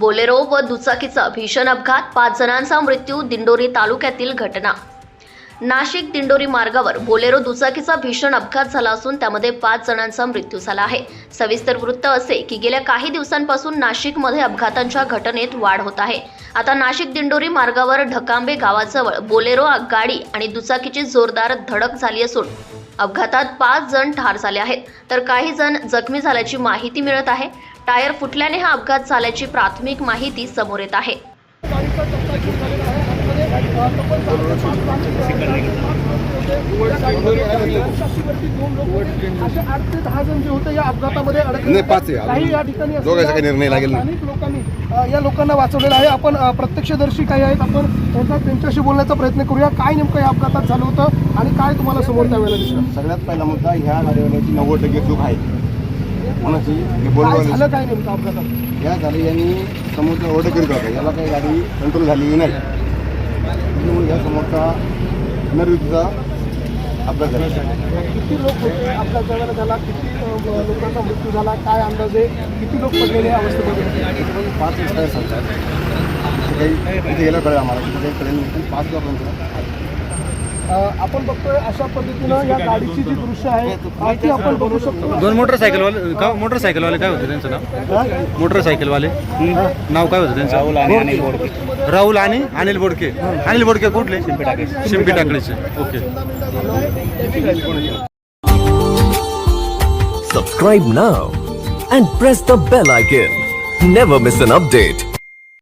Bolero व दुचाकीचा भीषण अपघात. पाच जणांचा मृत्यू दिंडोरी तालुक्यातील घटना. नाशिक दिंडोरी मार्गावर बोलेरो दुचाकीचा भीषण अपघात झाला असून त्यामध्ये पाच जणांचा मृत्यू झाला आहे. सविस्तर वृत्त असे की गेल्या काही दिवसांपासून नाशिकमध्ये अपघातांच्या घटनेत वाढ होत आहे. आता नाशिक दिंडोरी मार्गावर ढकांबे गावाजवळ बोलेरो गाडी आणि दुचाकीची जोरदार धडक झाली असून अपघातात पाच जण ठार झाले आहेत. तर काही जण जखमी झाल्याची माहिती मिळत आहे. टायर फुटल्याने हा अपघात झाल्याची प्राथमिक माहिती समोर येत आहे. काही या ठिकाणी असलेल्या दोघांचा काही निर्णय लागेल नाही. स्थानिक लोकांनी या लोकांना वाचवलेलं आहे. आपण प्रत्यक्षदर्शी काही आहेत आपण त्यांचा त्यांच्याशी बोलण्याचा प्रयत्न करूया. काय नेमकं या अपघातात झालं होतं आणि काय तुम्हाला समोर त्यावेळेला दिसलं? सगळ्यात पहिला मुद्दा ह्या गाडीवाल्याची नव्वद टक्के चूक आहे. कोणाची? झालं काय नेमकं अपघातात? या गाडी यांनी समोरचा ऑर्डर करीत होता. याला काही गाडी कंट्रोल झालेली नाही. या समोरचा झाला किती लोक होते? अपघात झाला झाला. किती लोकांचा मृत्यू झाला? काय अंदाजे? किती लोक पडलेले अवस्थेमध्ये? पाच एक्सपायर सांगतात तिथे गेलं कळेल आम्हाला. काही कळेल. पाच लोकांचं आपण बघतोय अशा पद्धतीनं या गाडीची जी दृश्य आहे ती आपण बघू शकतो. दोन मोटरसायकलवाले का मोटरसायकलवाले काय होते त्यांचं नाव? मोटरसायकलवाले. नाव काय होतं त्यांचं? राहुल आणि अनिल बोडके. राहुल आणि अनिल बोडके. अनिल बोडके कुठले? Shimpi टाकळीचे. Okay. Subscribe now and press the bell icon. Never miss an update.